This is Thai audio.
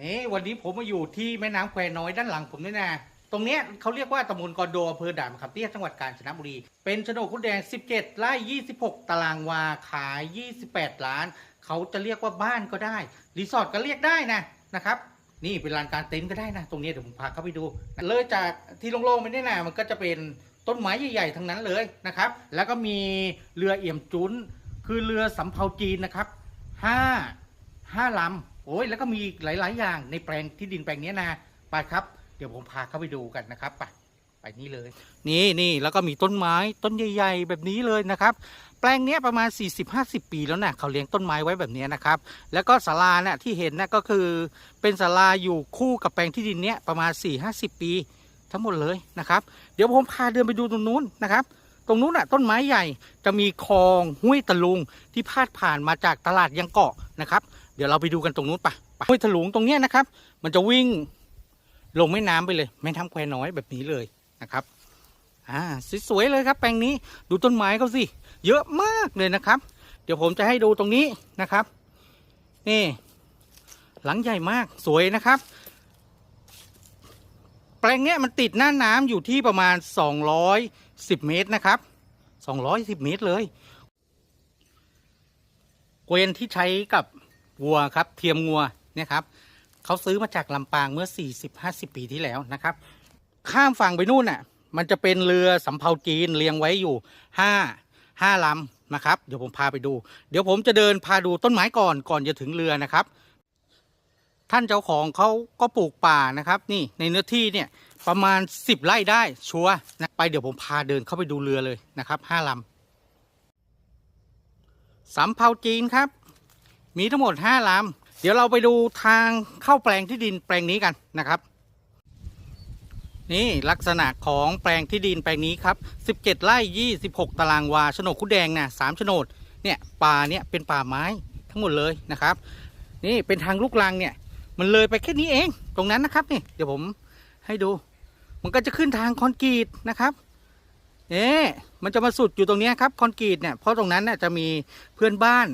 นี่วันนี้ผมมาอยู่ที่แม่น้ำแควน้อยด้านหลังผมนี่นะ ตรงเนี้ยเขาเรียกว่าตำบลกอโดอำเภอด่านมะขามเตี้ยจังหวัดกาญจนบุรี เป็นโฉนดคุดแดง 17ไร่26 ตารางวา ขาย 28 ล้าน เขาจะเรียกว่าบ้านก็ได้ รีสอร์ทก็เรียกได้นะนะครับ นี่เป็นลานกลารเต็นท์ก็ได้นะ ตรงนี้เดี๋ยวผมพาเข้าไปดู เลยจากที่โล่งๆไปเนี่ยนะมันก็จะเป็นต้นไม้ใหญ่ๆทั้งนั้นเลยนะครับ แล้วก็มีเรือเอี่ยมจุนคือเรือสำเภาจีนนะครับห้าห้าลำ โอ้ยแล้วก็มีหลาย ๆ อย่างในแปลงที่ดินแปลงนี้นะไปครับ เดี๋ยวผมพาเข้าไปดูกันนะครับไปไปนี่เลย นี่นี่แล้วก็มีต้นไม้ต้นใหญ่ ๆ แบบนี้เลยนะครับ แปลงนี้ประมาณ 40-50 ปีแล้วนะเขาเลี้ยงต้นไม้ไว้แบบนี้นะครับ แล้วก็ศาลาเนี่ยที่เห็นนะก็คือ เป็นศาลาอยู่คู่กับแปลงที่ดินเนี้ยประมาณ 4-50 ปี ทั้งหมดเลยนะครับ เดี๋ยวผมพาเดินไปดูตรงนู้นนะครับตรงนู้นน่ะต้นไม้ใหญ่จะมีคลองห้วยตะลุงที่พาดผ่านมาจากตลาดยังเกาะนะครับเดี๋ยวเราไปดูกันตรงนู้นปะห้วยตะลุงตรงเนี้ยนะครับ มันจะวิ่งลงแม่น้ำไปเลย แม่น้ำแควน้อยแบบนี้เลยนะครับอ่าสวยๆเลยครับ แปลงนี้ดูต้นไม้เขาสิเยอะมากเลยนะครับ เดี๋ยวผมจะให้ดูตรงนี้นะครับ นี่ หลังใหญ่มากสวยนะครับ แปลงเนี้ยมันติดหน้าน้ำอยู่ที่ประมาณ 210 เมตรนะครับ 210 เมตรเลย เกวียนที่ใช้กับ วัวครับเทียมงัวเนี่ยครับเขาซื้อมาจากลำปางเมื่อ 40-50 ปีที่แล้วนะครับ ข้ามฝั่งไปนู่นน่ะ มันจะเป็นเรือสำเภาจีนเรียงไว้อยู่ห้าห้าลำนะครับ เดี๋ยวผมพาไปดู เดี๋ยวผมจะเดินพาดูต้นไม้ก่อนก่อนจะถึงเรือนะครับ ท่านเจ้าของเขาก็ปลูกป่านะครับ นี่ในเนื้อที่เนี่ยประมาณ 10ไร่ได้ชัวนะไปเดี๋ยวผมพาเดินเข้าไปดูเรือเลยนะครับห้าลำสำเภาจีนครับ มีทั้งหมดห้าลำเดี๋ยวเราไปดูทางเข้าแปลงที่ดินแปลงนี้กันนะครับ นี่ลักษณะของแปลงที่ดินแปลงนี้ครับ 17ไร่26 ตารางวาโฉนดคุดแดงนะสามโฉนดเนี่ยป่าเนี่ยเป็นป่าไม้ทั้งหมดเลยนะครับ นี่เป็นทางลูกรังเนี่ย มันเลยไปแค่นี้เองตรงนั้นนะครับนี่เดี๋ยวผมให้ดู มันก็จะขึ้นทางคอนกรีตนะครับเอ๊ะมันจะมาสุดอยู่ตรงนี้ครับคอนกรีตเนี่ยเพราะตรงนั้นน่ยจะมีเพื่อนบ้าน